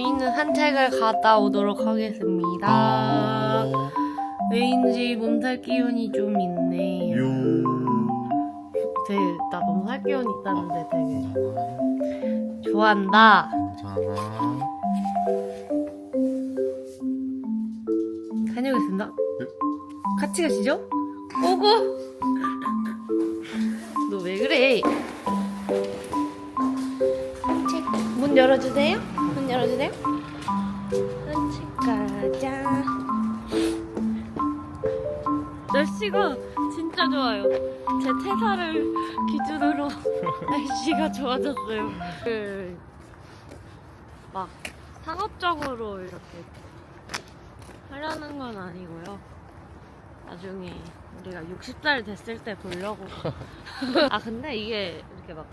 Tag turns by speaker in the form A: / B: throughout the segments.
A: 저희는 산책을 갔다 오도록 하겠습니다. 왜인지 몸살 기운이 좀 있네요. 되게 나 너무 살 기운 있다는데 되게 좋아한다.
B: 괜찮아.
A: 다녀오겠습니다. 같이 가시죠? 오고. 너 왜 그래? 산책 문 열어주세요. 문 열어주세요. 산책 가자. 날씨가 진짜 좋아요. 제 퇴사를 기준으로 날씨가 좋아졌어요. 그, 막 상업적으로 이렇게 하려는 건 아니고요. 나중에 우리가 60살 됐을 때 보려고. 아 근데 이게 이렇게 막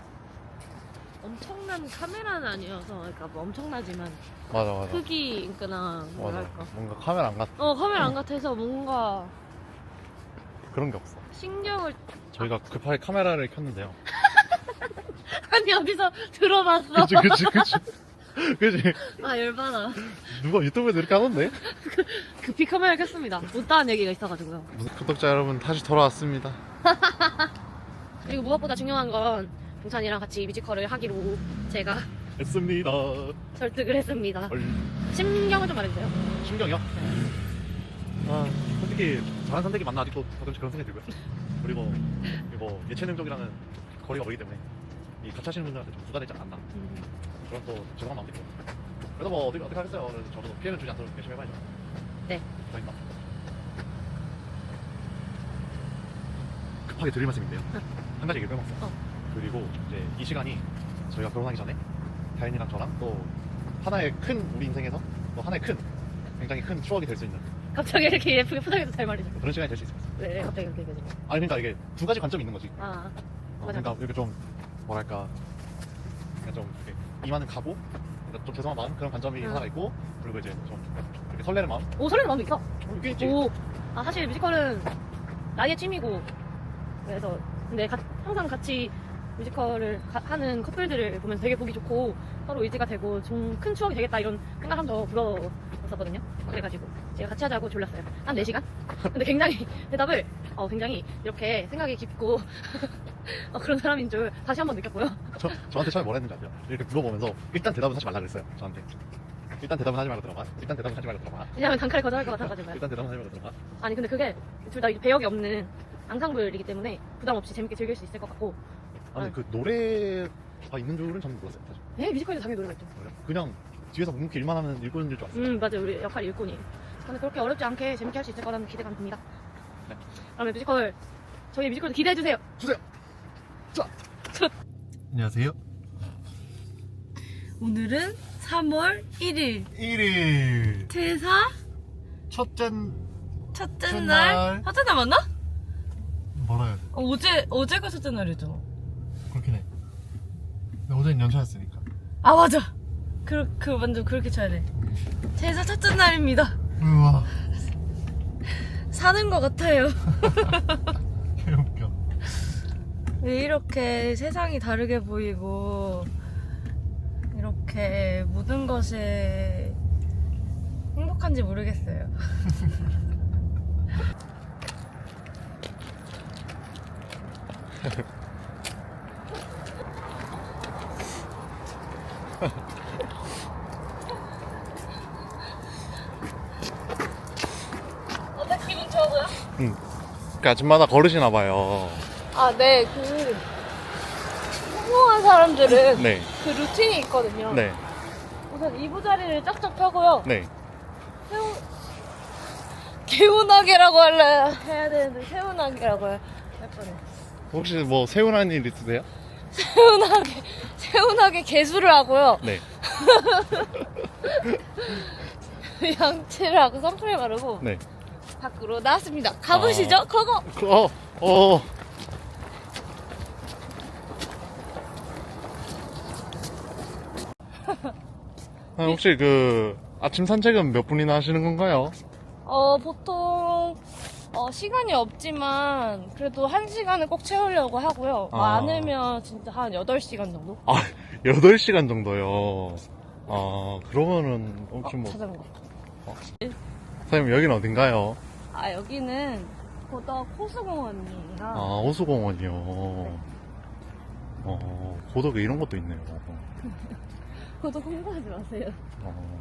A: 엄청난 카메라는 아니어서 그러니까 뭐 엄청나지만
B: 맞아 맞아.
A: 크기나. 뭐랄까.
B: 뭔가 카메라 안 같.
A: 어 카메라 안 같아서 뭔가
B: 그런 게 없어.
A: 신경을
B: 저희가 급하게 카메라를 켰는데요.
A: 아니 어디서 들어봤어.
B: 그치 그치 그치. 그치.
A: 아 열받아.
B: 누가 유튜브에서 이렇게 하던데?
A: 급히 카메라 켰습니다. 못다한 얘기가 있어가지고요.
B: 구독자 여러분 다시 돌아왔습니다.
A: 그리고 무엇보다 중요한 건 동찬이랑 같이 뮤지컬을 하기로 제가
B: 했습니다.
A: 설득을 했습니다.
B: 얼
A: 심경을 좀 말해주세요.
B: 신경이요? 아 솔직히 잘한 선택이 맞나 아직도 가끔씩 그런 생각이 들고요. 그리고 이거 예체능적이라는 거리가 멀기 때문에 이 같이 하시는 분들한테 좀 부담되지 않나
A: 음,
B: 그런 또 죄송한 마음도 있고 그래도 뭐 어떻게, 어떻게 하겠어요 그래도 저도 피해를 주지 않도록 열심히 해봐야죠
A: 네.
B: 더 있나 급하게 드릴 말씀인데요 한 가지 얘기를 빼먹었어요
A: 어.
B: 그리고 이제 이 시간이 저희가 결혼하기 전에 다현이랑 저랑 또 하나의 큰 우리 인생에서 또 하나의 큰 굉장히 큰 추억이 될 수 있는
A: 갑자기 이렇게 예쁘게 포장해서 잘 말해줘.
B: 그런 시간이 될 수 있습니다
A: 네, 갑자기 그렇게 얘기해줘.
B: 아니 그러니까 이게 두 가지 관점이 있는 거지
A: 아,
B: 어,
A: 맞아.
B: 그러니까 이렇게 좀 뭐랄까 그냥 좀 이렇게 이만은 가고 그러니까 좀 죄송한 마음 그런 관점이
A: 응.
B: 하나 있고 그리고 이제 좀 이렇게 설레는 마음
A: 오, 설레는 마음도 있어.
B: 어, 이게 있지
A: 오, 아, 사실 뮤지컬은 나의 취미고, 그래서, 근데 가- 항상 같이 뮤지컬을 가- 하는 커플들을 보면 되게 보기 좋고, 서로 의지가 되고, 좀 큰 추억이 되겠다, 이런 생각하면서 부러웠었거든요. 그래가지고, 제가 같이 하자고 졸랐어요. 한 4시간? 근데 굉장히, 대답을, 어, 굉장히 이렇게 생각이 깊고, 어, 그런 사람인 줄 다시 한번 느꼈고요.
B: 저, 저한테 처음에 뭐라 했는지 아세요? 이렇게 물어보면서 일단 대답은 하지 말라 그랬어요 저한테 일단 대답은 하지 말고 들어봐 일단 대답은 하지 말고 들어봐
A: 왜냐면 단칼에 거절할 것 같아가지고요.
B: 일단 대답은 하지 말고 들어봐
A: 아니 근데 그게 둘 다 배역이 없는 앙상블이기 때문에 부담 없이 재밌게 즐길 수 있을 것 같고
B: 아니
A: 응.
B: 그 노래가 있는 줄은 저는 몰랐어요 사실.
A: 네 뮤지컬에도 당연히 노래가 있죠?
B: 그냥 뒤에서 묵묵히 일만 하는 일꾼인 줄 알았어요.
A: 음 맞아요. 우리 역할이 일꾼이에요 근데 그렇게 어렵지 않게 재밌게 할 수 있을 거라는 기대감 듭니다.
B: 네.
A: 그러면 뮤지컬 저희 뮤지컬도 기대해주세요.
B: 주세요! 자! 안녕하세요.
A: 오늘은 3월 1일.
B: 1일.
A: 퇴사?
B: 첫째
A: 첫째
B: 첫째
A: 날?
B: 날.
A: 첫째 날 맞나?
B: 뭐라 해야 돼?
A: 어, 어제 어제가 첫째
B: 근데 어제는 연차였으니까.
A: 아 맞아. 그, 그 완전 그렇게 쳐야 돼. 퇴사 첫째 날입니다.
B: 우와.
A: 사는 것 같아요.
B: 개웃겨.
A: 왜 이렇게 세상이 다르게 보이고 이렇게 모든 것이 행복한지 모르겠어요. 어때 기분 좋아 보여?
B: 그 아줌마다 걸으시나 봐요
A: 아, 네, 그 성공한 사람들은
B: 네
A: 그 루틴이 있거든요.
B: 네,
A: 우선 이부자리를 쫙쫙 펴고요.
B: 네.
A: 세우... 개운하게라고 할래 해야 되는데 세운하게라고 할 뻔해.
B: 혹시 뭐 세운한 일 있으세요?
A: 세운하게 세운하게 개수를 하고요.
B: 네.
A: 양치를 하고 선크림 바르고
B: 네.
A: 밖으로 나왔습니다. 가보시죠.
B: 아.
A: 그거.
B: 어, 어. 아, 혹시 그 아침 산책은 몇 분이나 하시는 건가요?
A: 어 보통 어, 시간이 없지만 그래도 한 시간은 꼭 채우려고 하고요.
B: 아.
A: 많으면 진짜 한 8시간 정도?
B: 아, 8시간 정도요. 아, 그러면은, 혹시 뭐,
A: 찾아본 거.
B: 사장님, 여기는 어딘가요?
A: 아 여기는 고덕 호수공원이에요.
B: 아, 호수공원이요. 어, 고덕에 이런 것도 있네요.
A: 고덕 홍보하지 마세요.
B: 어,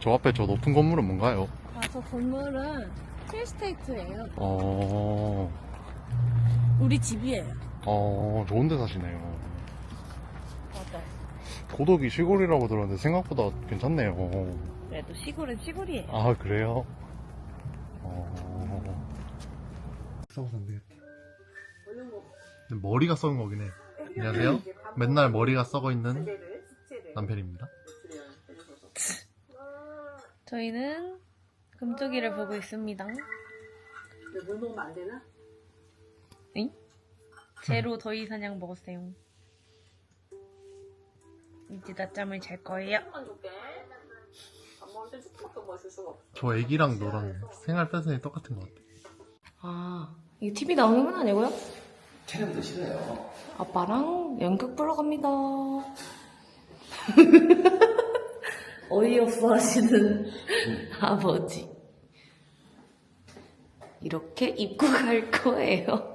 B: 저 앞에 저 높은 건물은 뭔가요?
A: 아 저 건물은 힐스테이트예요.
B: 어,
A: 우리 집이에요.
B: 어, 좋은 데 사시네요.
A: 맞아요.
B: 고덕이 시골이라고 들었는데 생각보다 괜찮네요.
A: 그래도 시골은 시골이에요.
B: 아, 그래요? 어. 싸워서 안 되겠다. 근데 머리가 썩은 거긴 해. 안녕하세요. 맨날 머리가 썩어 있는 남편입니다.
A: 저희는 금쪽이를 보고 있습니다.
C: 물 먹으면 안 되나?
A: 제로 더위 사냥 먹었어요. 이제 낮잠을 잘 거예요.
C: 안 줄게. 밥 먹을 때 조금밖에 마실 수가 없어.
B: 저 애기랑 너랑 생활 패턴이 똑같은 것 같아.
A: 아, 이게 TV 나오는 건 아니고요?
D: 촬영도 싫어요.
A: 아빠랑 연극 보러 갑니다. 어이없어 하시는 아버지. 이렇게 입고 갈 거예요.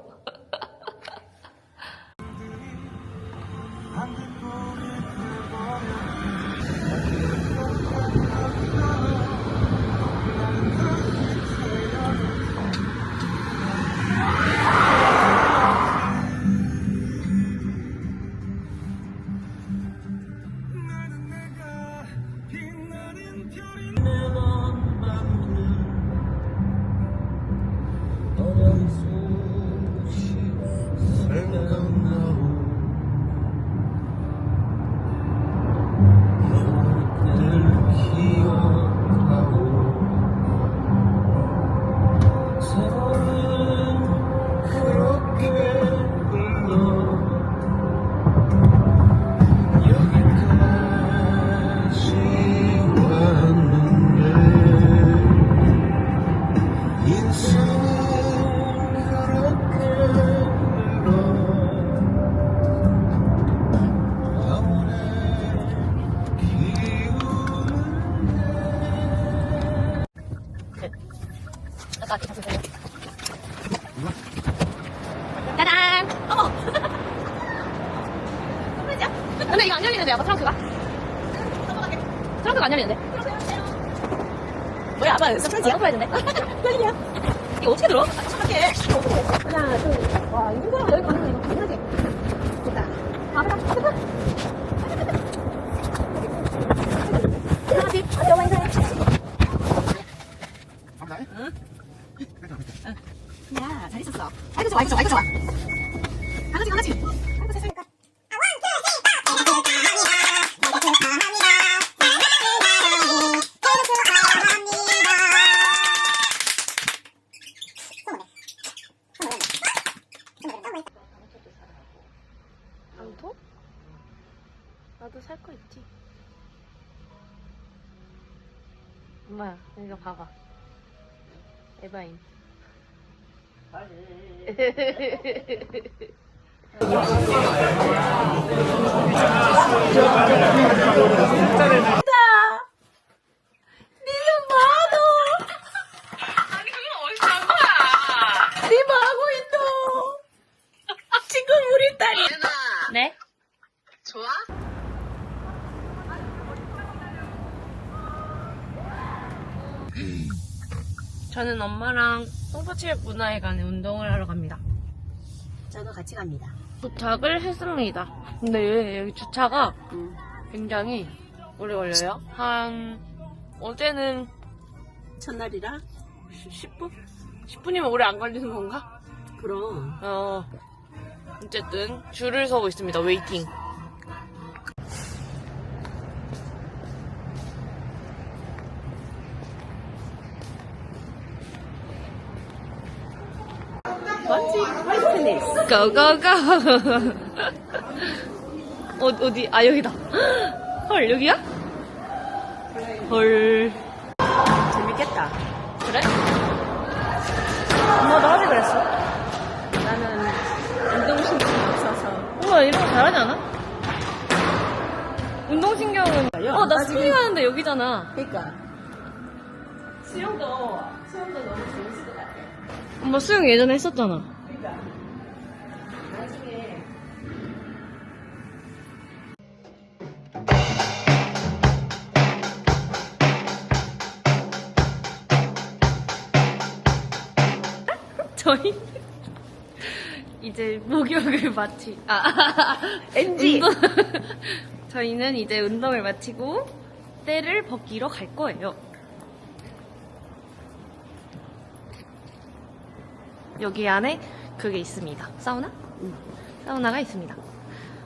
A: 근데 이거 안 열리는데, 아빠 트렁크가? 트렁크가 안 열리는데? 뭐야, 아빠 서프라이즈야? 서프라이즈인데? 열리냐? 이거 어떻게 들어? 착각해. 하나, 둘, 와, 이 친구랑 여기 가는 거 이거 당연하지? 됐다. 아, 가자, 가자, 가자. 하나, 둘, 아, 여만 인사해. 야, 잘 있었어. 아이고 좋아, 아이고 좋아, 아이고 좋아. 강아지, 강아지. 엄마야, 이거 봐봐. 에바인. 네? 저는 엄마랑 송파체육 문화회관에 운동을 하러 갑니다.
C: 저도 같이 갑니다.
A: 도착을 했습니다. 근데 여기 주차가 굉장히 오래 걸려요. 한 어제는
C: 첫날이라
A: 10분? 10분이면 오래 안 걸리는 건가?
C: 그럼
A: 어 어쨌든 줄을 서고 있습니다. 웨이팅.
C: 뭔지 화이트니스.
A: 고고고. 어, 어디? 아, 여기다. 헐, 여기야? 헐.
C: 재밌겠다.
A: 그래? 엄마도 하지 그랬어?
C: 나는 운동신경이 없어서
A: 엄마 이런 거 잘하지 않아? 운동
D: 운동신경은 어 나 스키팅 하는데 여기잖아
C: 그러니까 수영도 수영도 너무 재밌을 것 같아.
D: 엄마 수영 예전에 했었잖아
C: 그러니까 나중에
D: 저희 이제 목욕을 마치 아
C: NG.
D: 운동 저희는 이제 운동을 마치고 때를 벗기러 갈 거예요. 여기 안에 그게 있습니다. 사우나? 사우나가 있습니다.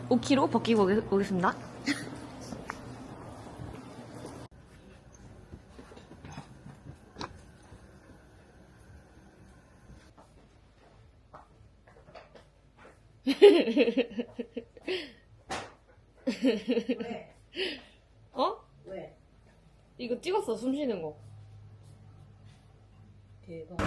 D: 5kg 벗기고 오겠- 오겠습니다.
C: 왜?
D: 어?
C: 왜?
D: 이거 찍었어, 숨 쉬는 거.
C: 대박.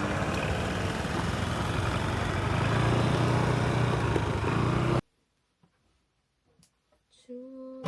D: Oh.